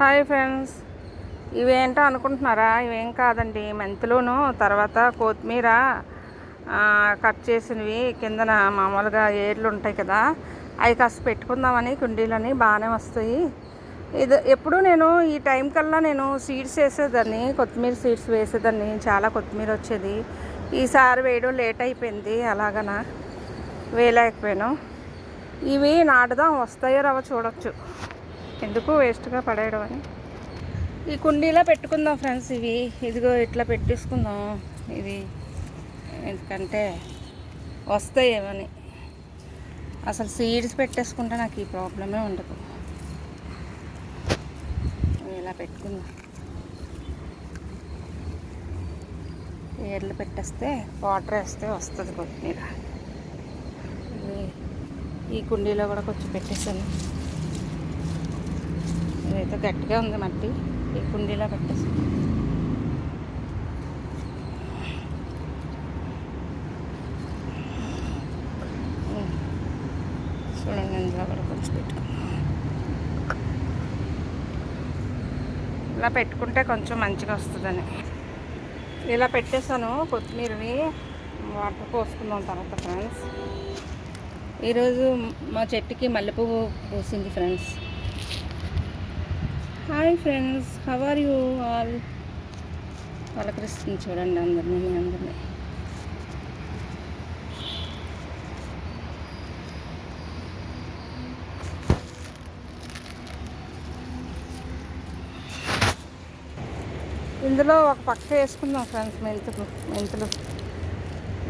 Hi friends. ఇవేంటో అనుకుంటున్నారా? ఇవేం కాదండి. మెంతులును తర్వాత కొత్తిమీర కట్ చేసినవి కిందన మామూలుగా ఏర్లు ఉంటాయి కదా అవి కాస్త పెట్టుకుందామని కుండీలని బాగానే వస్తాయి. ఇది ఎప్పుడు నేను ఈ టైం కల్లా నేను సీడ్స్ వేసేదాన్ని కొత్తిమీర సీడ్స్ వేసేదాన్ని చాలా కొత్తిమీర వచ్చేది. ఈసారి వేయడం లేట్ అయిపోయింది అలాగనా? వేయలేకపోయాను. ఇవి నాటుదాం వస్తాయో రవ చూడొచ్చు. ఎందుకు వేస్ట్గా పడేయడం అని ఈ కుండీలో పెట్టుకుందాం ఫ్రెండ్స్ ఇవి. ఇదిగో ఇట్లా పెట్టేసుకుందాం. ఇది ఎందుకంటే వస్తాయేమని. అసలు సీడ్స్ పెట్టేసుకుంటే నాకు ఈ ప్రాబ్లమే ఉండదు. ఇలా పెట్టుకుందాం. ఏర్లు పెట్టేస్తే వాటర్ వేస్తే వస్తుంది కొత్తిమీర. ఈ కుండీలో కూడా కొంచెం పెట్టేసాను. ఇదైతే గట్టిగా ఉంది మట్టి. ఈ కుండీలో పెట్టేసి చూడండి ఇందులో కూడా కొంచెం పెట్టుకున్నాను. ఇలా పెట్టుకుంటే కొంచెం మంచిగా వస్తుందని. ఇలా పెట్టేసాను కొత్తిమీరని వాటర్ పోసుకుందాం తర్వాత ఫ్రెండ్స్. ఈరోజు మా చెట్టుకి మల్లెపువ్వు పూసింది friends. Hi friends how are you all పలకరిస్తుంది చూడండి అందరినీ మీ అందరినీ. ఇందులో ఒక పక్క వేసుకుందాం ఫ్రెండ్స్ మెంతులు మెంతులు.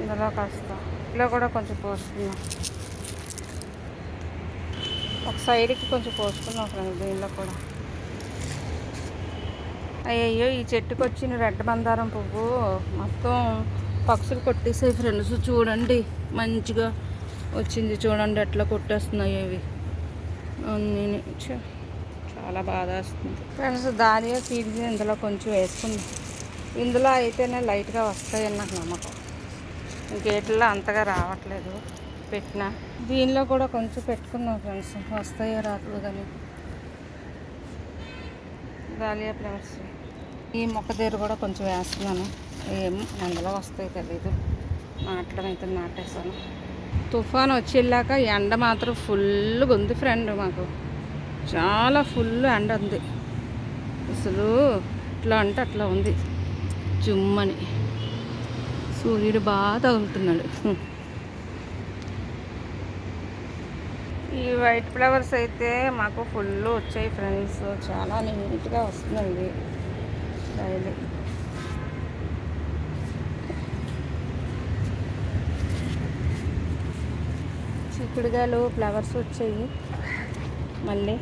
ఇందులో కాస్త. ఇందులో కూడా కొంచెం పోసుకుందాం. ఒక సైడ్కి కొంచెం పోసుకుందాం ఫ్రెండ్స్ దీనిలో కూడా. అయ్యో ఈ చెట్టుకు వచ్చిన రెడ్ మందారం పువ్వు మొత్తం పక్షులు కొట్టేసాయి ఫ్రెండ్స్. చూడండి మంచిగా వచ్చింది చూడండి ఎట్లా కొట్టేస్తున్నాయి ఇవి. అన్నీ చాలా బాధ వస్తుంది. ఫ్రెండ్స్ దానియో సీడ్స్ ఇందులో కొంచెం వేసుకుంది. ఇందులో అయితేనే లైట్గా వస్తాయని నాకు నమ్మకం. ఇంకేటిలో అంతగా రావట్లేదు పెట్టిన. దీనిలో కూడా కొంచెం పెట్టుకుందాం ఫ్రెండ్స్. వస్తాయో రాదు కానీ దాలియా ఫ్లవర్స్ ఈ మొక్క దగ్గర కూడా కొంచెం వేస్తున్నాను. ఏం అందులో వస్తాయి తెలీదు. నాటడం అయితే నాటేసాను తుఫాన్ వచ్చేలాక ఎండ మాత్రం ఫుల్గా ఉంది ఫ్రెండ్ మాకు. చాలా ఫుల్ ఎండ ఉంది. అసలు ఇట్లా అంటే అట్లా ఉంది. జుమ్మని. సూర్యుడు బాగా తగులుతున్నాడు. ఈ వైట్ ఫ్లవర్స్ అయితే మాకు ఫుల్ వచ్చాయి ఫ్రెండ్స్. చాలా నీట్గా వస్తుంది డైలీ చిక్కుడుగాయలు ఫ్లవర్స్ వచ్చాయి. మళ్ళీ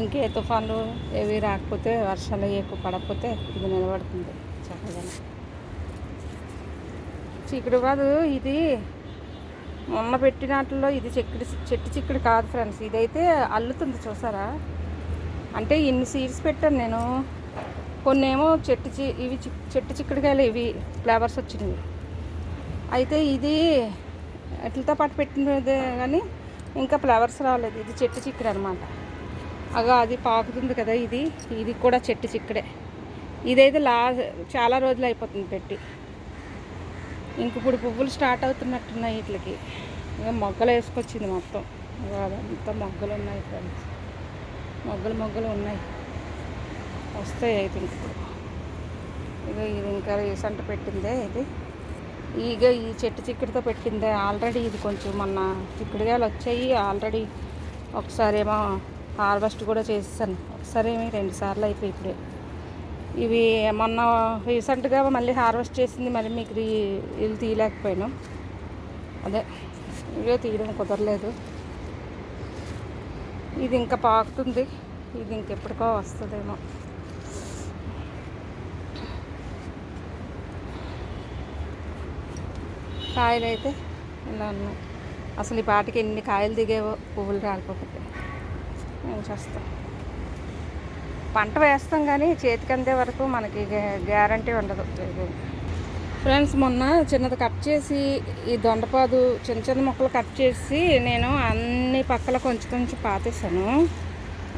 ఇంకే తుఫాన్లు ఏవి రాకపోతే వర్షాలు ఎక్కువ పడకపోతే ఇది నిలబడుతుంది చక్కగా చిక్కుడు కాదు ఇది మొన్న పెట్టినట్లో ఇది చిక్కుడు చెట్టు చిక్కుడు కాదు ఫ్రెండ్స్ ఇదైతే అల్లుతుంది చూసారా? అంటే ఇన్ని సీడ్స్ పెట్టాను నేను. కొన్ని ఏమో చెట్టు చి ఇవి చెట్టు చిక్కుడుకాయలు ఇవి ఫ్లేవర్స్ వచ్చినవి అయితే ఇది ఎట్లతో పాటు పెట్టినదే కానీ ఇంకా ఫ్లవర్స్ రాలేదు. ఇది చెట్టు చిక్కుడు అనమాట అగా అది పాకుతుంది కదా ఇది. ఇది కూడా చెట్టు చిక్కుడే. ఇదైతే లా చాలా రోజులు అయిపోతుంది పెట్టి. ఇంక ఇప్పుడు పువ్వులు స్టార్ట్ అవుతున్నట్టున్నాయి వీటికి. ఇక మొగ్గలు వేసుకొచ్చింది మొత్తం. అంత మొగ్గలు ఉన్నాయి ఫ్రెండ్స్ మొగ్గలు మొగ్గలు ఉన్నాయి. వస్తాయి అయితే ఇంకా ఇప్పుడు ఇక ఇది ఇంకా రీసెంట్ పెట్టిందే ఇది. ఇక ఈ చెట్టు చిక్కుడుతో పెట్టిందే. ఆల్రెడీ ఇది కొంచెం మొన్న చిక్కుడుగాయలు వచ్చాయి. ఆల్రెడీ ఒకసారి ఏమో హార్వెస్ట్ కూడా చేసేసాను. ఒకసారి ఏమి రెండు సార్లు అయిపోయి ఇప్పుడే. ఇవి మొన్న రీసెంట్గా మళ్ళీ హార్వెస్ట్ చేసింది. మరి మీకు ఇది తీయలేకపోయాను. అదే ఇవే తీయడం కుదరలేదు. ఇది ఇంకా పాకుతుంది. ఇది ఇంకెప్పటికో వస్తుందేమో. కాయలు అయితే ఇలా ఉన్నాయి. అసలు ఈ పాటికి ఎన్ని కాయలు దిగేవో పువ్వులు రాలిపోకపోతే ఏం చేస్తాం. పంట వేస్తాం కానీ చేతికి అందే వరకు మనకి గ్యారంటీ ఉండదు. ఫ్రెండ్స్ మొన్న చిన్నది కట్ చేసి ఈ దొండపాదు చిన్న చిన్న ముక్కలు కట్ చేసి నేను అన్ని పక్కల కొంచెం కొంచెం పాతేసాను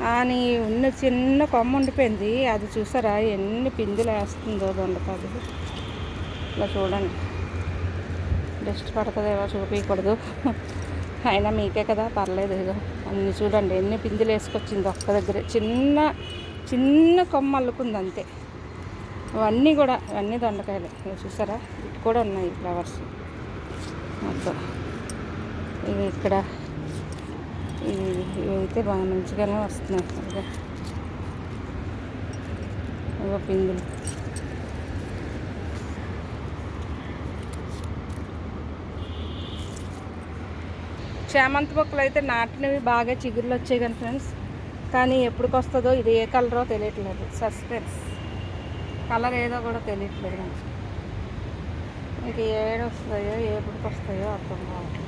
అని ఉన్న చిన్న కొమ్మ ఉండిపోయింది. అది చూసారా? ఎన్ని పిందులు వేస్తుందో దొండపాదు. ఇలా చూడండి. డస్ట్ పడుతుందేమో చూపించకూడదు అయినా మీకే కదా? పర్లేదు ఇక అన్ని చూడండి. ఎన్ని పిందులు వేసుకొచ్చింది ఒక్క దగ్గర. చిన్న చిన్న కొమ్మ అల్లుకుంది అంతే. అవన్నీ కూడా అవన్నీ దొండకాయలు. చూసారా? ఇటు కూడా ఉన్నాయి ఫ్లవర్స్. మొత్తం ఇవి ఇక్కడ ఇవి ఇవైతే బాగా మంచిగానే వస్తున్నాయి. ఒక పిందులు. చామంతి మొక్కలు అయితే నాటినవి బాగా చిగురులు వచ్చాయి కానీ ఫ్రెండ్స్. కానీ ఎప్పటికి వస్తుందో ఇది ఏ కలరో తెలియట్లేదు. సస్పెన్స్. కలర్ ఏదో కూడా తెలియట్లేదు. నాకు ఇంక ఏడు వస్తాయో ఎప్పటికి వస్తాయో అర్థం కావట్లేదు.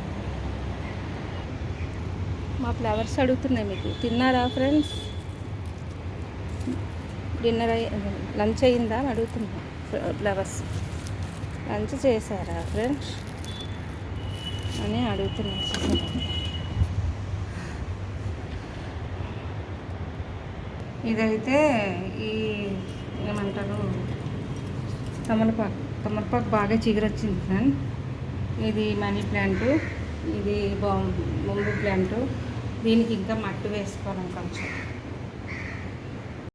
మా ఫ్లవర్స్ అడుగుతున్నాయి మీకు. తిన్నారా ఫ్రెండ్స్? డిన్నర్ అయ్యి లంచ్ అయ్యిందా అని అడుగుతున్నా. ఫ్లవర్స్. లంచ్ చేశారా ఫ్రెండ్స్? అని అడుగుతున్నా. ఇదైతే ఈ ఏమంటారు? తమలపాకు. తమలపాకు బాగా చిగురొచ్చింది ఫ్రెండ్. ఇది మనీ ప్లాంట్. ఇది బొంబు ప్లాంట్. దీనికి ఇంకా మట్టి వేసుకోవడం కొంచెం.